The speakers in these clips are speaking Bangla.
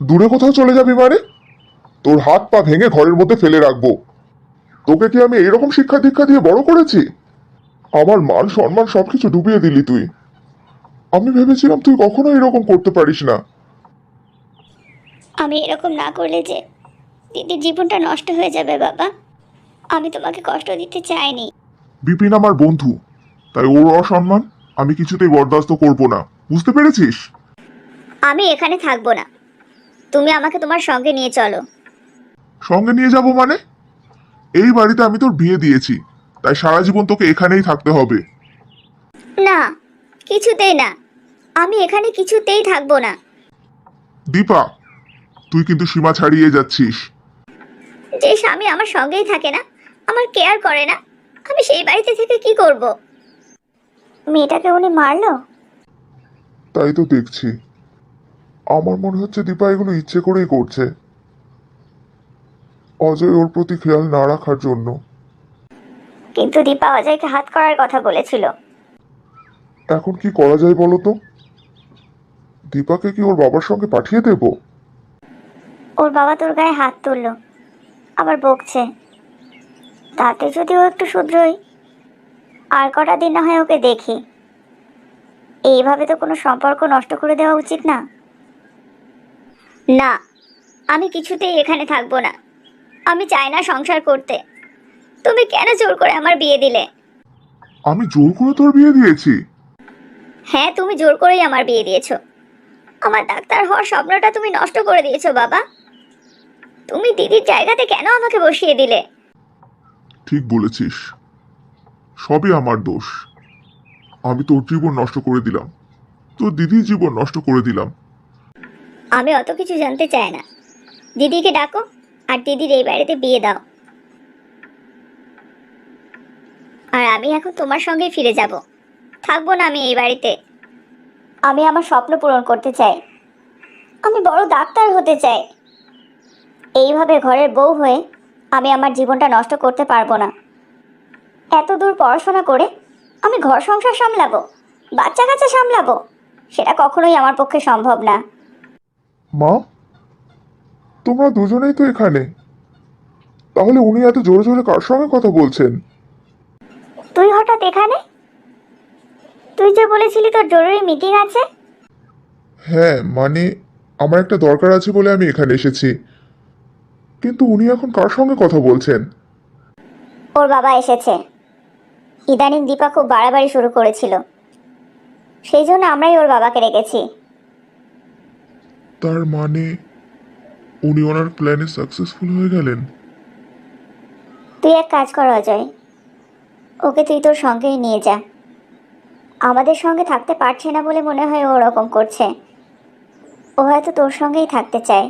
দূরে কোথাও চলে যাবি মানে? তোর হাত পা ভেঙে ঘরের মধ্যে ফেলে রাখব। তোকে কি আমি এরকম শিক্ষা দীক্ষা দিয়ে বড় করেছি? আমার মান সম্মান সবকিছু ডুবিয়ে দিলি তুই। আমি ভেবেছিলাম তুই কখনো এরকম করতে পারিস না। আমি এরকম না করলে যে দিদির জীবনটা নষ্ট হয়ে যাবে বাবা। আমি তোমাকে কষ্ট দিতে চাইনি। বিপিন আমার বন্ধু তাই ওর অসম্মান আমি কিছুতেই বরদাস্ত করব না। বুঝতে পেরেছিস? আমি এখানে থাকব না। তুমি আমাকে তোমার সঙ্গে নিয়ে চলো। সঙ্গে নিয়ে যাব মানে? এই বাড়িতে আমি তোর বিয়ে দিয়েছি তাই সারা জীবন তোকে এখানেই থাকতে হবে। না কিছুতেই না। আমি এখানে কিছুতেই থাকব না। দীপা তুই কিন্তু সীমা ছাড়িয়ে যাচ্ছিস। যে স্বামী আমার সঙ্গেই থাকে না আমার কেয়ার করে না আমি সেই বাড়িতে থেকে কি করব? মেয়েটাকে উনি মারলো? তাই তো দেখছি। আমার মনে হচ্ছে দীপা এগুলো ইচ্ছে করেই করছে। অজয় ওর প্রতি খেয়াল না রাখার জন্য। কিন্তু দীপা অজয়কে হাত করার কথা বলেছিল। এখন কি করা যায় বলো তো? দীপাকে কি ওর বাবার সঙ্গে পাঠিয়ে দেব? ওর বাবা তোর গায়ে হাত তুললো আবার বকছে। তাতে যদি ও একটু শুধরোই আর কটা দিন না হয় ওকে দেখি। এইভাবে তো কোনো সম্পর্ক নষ্ট করে দেওয়া উচিত না। না আমি কিছুতেই এখানে থাকব না। আমি চাই না সংসার করতে। তুমি কেন জোর করে আমার বিয়ে দিলে? আমি জোর করে তোর বিয়ে দিয়েছি। হ্যাঁ তুমি জোর করেই আমার বিয়ে দিয়েছ। আমার ডাক্তার হওয়ার স্বপ্নটা তুমি নষ্ট করে দিয়েছ বাবা। তুমি দিদির জায়গাতে কেন আমাকে বসিয়ে দিলে? ঠিক বলেছিস। সবই আমার দোষ। আমি তোর জীবন নষ্ট করে দিলাম। তোর দিদির জীবন নষ্ট করে দিলাম। আমি অত কিছু জানতে চাই না। দিদিকে ডাকো, আর দিদির এই বাড়িতে বিয়ে দাও। আর আমি এখন তোমার সঙ্গে ফিরে যাব। থাকব না আমি এই বাড়িতে। আমি আমার স্বপ্ন পূরণ করতে চাই। আমি বড় ডাক্তার হতে চাই। এইভাবে ঘরের বউ হয়ে আমি আমার জীবনটা নষ্ট করতে পারব না। এত দূর পড়াশোনা করে আমি ঘর সংসার সামলাবো, বাচ্চা কাচ্চা সামলাবো, সেটা কখনোই আমার পক্ষে সম্ভব না। মা তোমরা দুজনেই তো এখানে। তাহলে উনি এত জোরে জোরে কার সঙ্গে কথা বলছেন? তুই হঠাৎ এখানে? তুই যে বলেছিলি তোর জরুরি মিটিং আছে। হ্যাঁ মানে আমার একটা দরকার আছে বলে আমি এখানে এসেছি। কিন্তু উনি এখন কার সঙ্গে কথা বলছেন? ওর বাবা এসেছে। ইদানিং দীপা খুব বাড়াবাড়ি শুরু করেছিল। সেই জন্য আমরাই ওর বাবাকে রেখেছি তার মানে উনি ওনার প্ল্যানে সাকসেসফুল হয়ে গেলেন? তুই এক কাজ কর অজয়। ওকে তুই তোর সঙ্গেই নিয়ে যা। আমাদের সঙ্গে থাকতে পারছে না বলে মনে হয় ও ওরকম করছে। ও হয়তো তোর সঙ্গেই থাকতে চায়।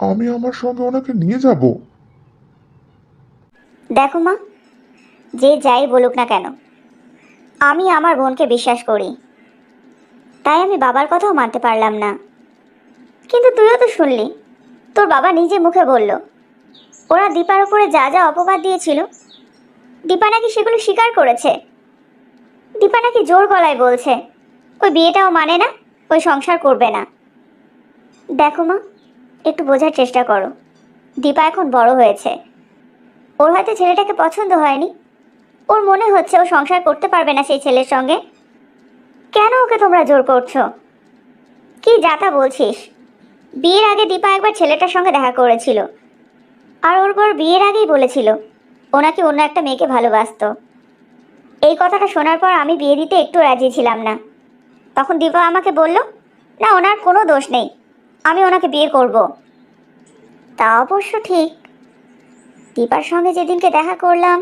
আমি আমার সঙ্গে ওনাকে নিয়ে যাব? দেখো মা যে যাই বলুক না কেন আমি আমার বোনকে বিশ্বাস করি। তাই আমি বাবার কথাও মানতে পারলাম না। কিন্তু তুইও তো শুনলি। তোর বাবা নিজে মুখে বলল, ওরা দীপার উপরে যা যা অপবাদ দিয়েছিল, দীপা নাকি সেগুলো স্বীকার করেছে। দীপা নাকি জোর গলায় বলছে, ওই বিয়েটাও মানে না, ওই সংসার করবে না। দেখো মা, একটু বোঝার চেষ্টা করো। দীপা এখন বড় হয়েছে। ওর হয়তো ছেলেটাকে পছন্দ হয়নি। ওর মনে হচ্ছে ও সংসার করতে পারবে না সেই ছেলের সঙ্গে। কেন ওকে তোমরা জোর করছ? কি যাতা বলছিস? বিয়ের আগে দীপা একবার ছেলেটার সঙ্গে দেখা করেছিল। আর ওর বর বিয়ের আগেই বলেছিল ও নাকি অন্য একটা মেয়েকে ভালোবাসতো। এই কথাটা শোনার পর আমি বিয়ে দিতে একটু রাজি ছিলাম না। তখন দীপা আমাকে বলল, না, ওনার কোনো দোষ নেই, আমি ওনাকে বিয়ে করব। তা অবশ্য ঠিক। দীপার সঙ্গে যেদিনকে দেখা করলাম,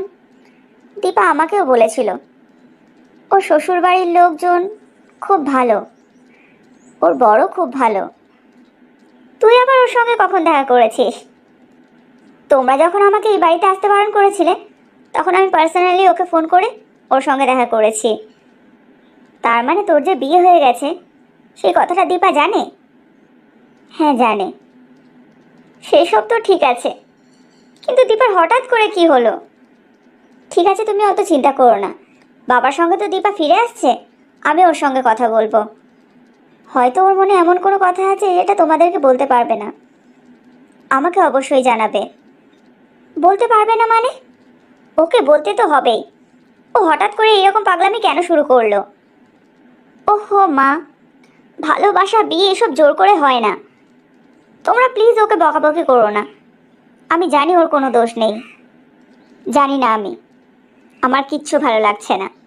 দীপা আমাকেও বলেছিল ও শ্বশুর বাড়ির লোকজন খুব ভালো, ওর বড় খুব ভালো তুই আবার ওর সঙ্গে কখন দেখা করেছিস? তোমরা যখন আমাকে এই বাড়িতে আসতে বারণ করেছিলে, তখন আমি পার্সোনালি ওকে ফোন করে ওর সঙ্গে দেখা করেছি। তার মানে তোর যে বিয়ে হয়ে গেছে, সেই কথাটা দীপা জানে? হ্যাঁ জানে। সেসব তো ঠিক আছে। কিন্তু দীপার হঠাৎ করে কি হলো? ঠিক আছে, তুমি অত চিন্তা করো না। বাবার সঙ্গে তো দীপা ফিরে আসছে, আমি ওর সঙ্গে কথা বলব। হয়তো ওর মনে এমন কোনো কথা আছে যেটা তোমাদেরকে বলতে পারবে না। আমাকে অবশ্যই জানাবে। বলতে পারবে না মানে? ওকে বলতে তো হবেই। ও হঠাৎ করে এরকম পাগলামি কেন শুরু করল? ওহো, মা। ভালোবাসা, বিয়ে এসব জোর করে হয় না। তোমরা প্লিজ ওকে বকাবকি করো না। আমি জানি ওর কোনো দোষ নেই। জানি না আমি। আমার কিচ্ছু ভালো লাগছে না।